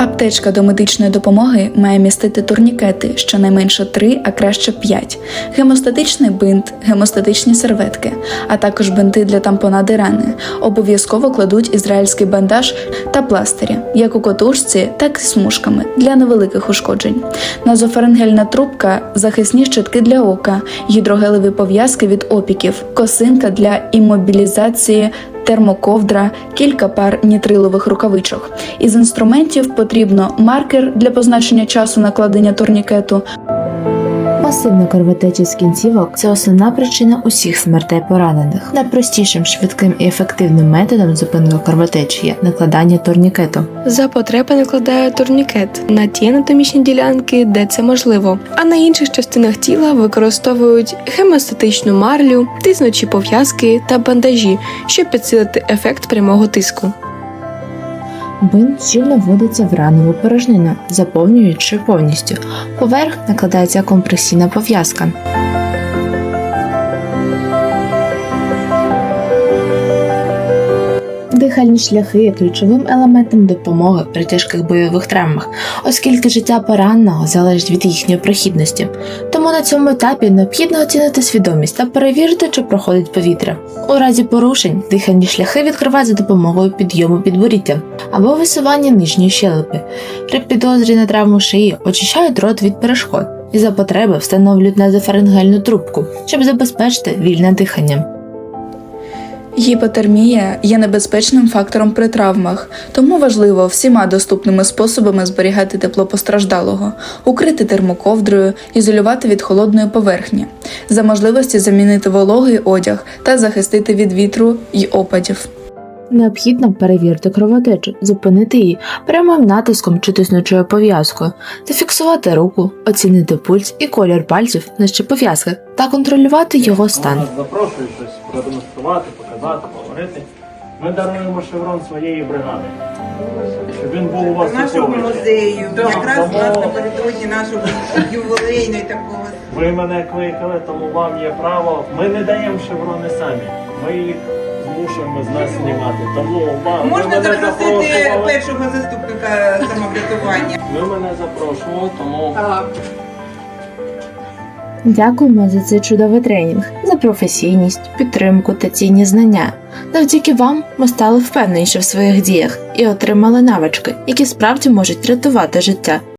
Аптечка до медичної допомоги має містити турнікети, щонайменше 3, а краще 5, гемостатичний бинт, гемостатичні серветки, а також бинти для тампонади рани. Обов'язково кладуть ізраїльський бандаж та пластирі, як у котушці, так і смужками для невеликих ушкоджень. Назофарингельна трубка, захисні щитки для ока, гідрогелеві пов'язки від опіків, косинка для іммобілізації термоковдра, кілька пар нітрилових рукавичок. Із інструментів потрібно маркер для позначення часу накладення турнікету, Масивна кровотеча з кінцівок це основна причина усіх смертей поранених. Найпростішим, швидким і ефективним методом зупинки кровотечі є накладання турнікету. За потреби накладаю турнікет на ті анатомічні ділянки, де це можливо, а на інших частинах тіла використовують гемостатичну марлю, тиснучі пов'язки та бандажі, щоб підсилити ефект прямого тиску. Бинт щільно вводиться в ранову порожнину, заповнюючи повністю. Поверх накладається компресійна пов'язка. Дихальні шляхи є ключовим елементом допомоги при тяжких бойових травмах, оскільки життя пораненого залежить від їхньої прохідності. Тому на цьому етапі необхідно оцінити свідомість та перевірити, чи проходить повітря. У разі порушень дихальні шляхи відкривають за допомогою підйому підборіддя або висування нижньої щелепи. При підозрі на травму шиї очищають рот від перешкод і за потреби встановлюють назофарингельну трубку, щоб забезпечити вільне дихання. Гіпотермія є небезпечним фактором при травмах, тому важливо всіма доступними способами зберігати тепло постраждалого, укрити термоковдрою, ізолювати від холодної поверхні, за можливості замінити вологий одяг та захистити від вітру й опадів. Необхідно перевірити кровотечу, зупинити її прямим натиском чи тиснучою пов'язкою, зафіксувати руку, оцінити пульс і колір пальців на ще пов'язках та контролювати його стан. Запрошую щось продемонструвати, показати, поговорити. Ми даруємо шеврон своєї бригади. Щоб він був у вас нашого у цьому. музею. Так, Якраз у нас тому- напередодні нашого ювілейної такого. Ви мене кликали, тому вам є право. Ми не даємо шеврони самі. Ми їх змушуємо з нас знімати. Тому вам ви Можна мене запросити запрошували. першого заступника самоврятування. Ви мене запрошували, тому Дякуємо за цей чудовий тренінг, за професійність, підтримку та цінні знання. Завдяки вам ми стали впевненіші в своїх діях і отримали навички, які справді можуть рятувати життя.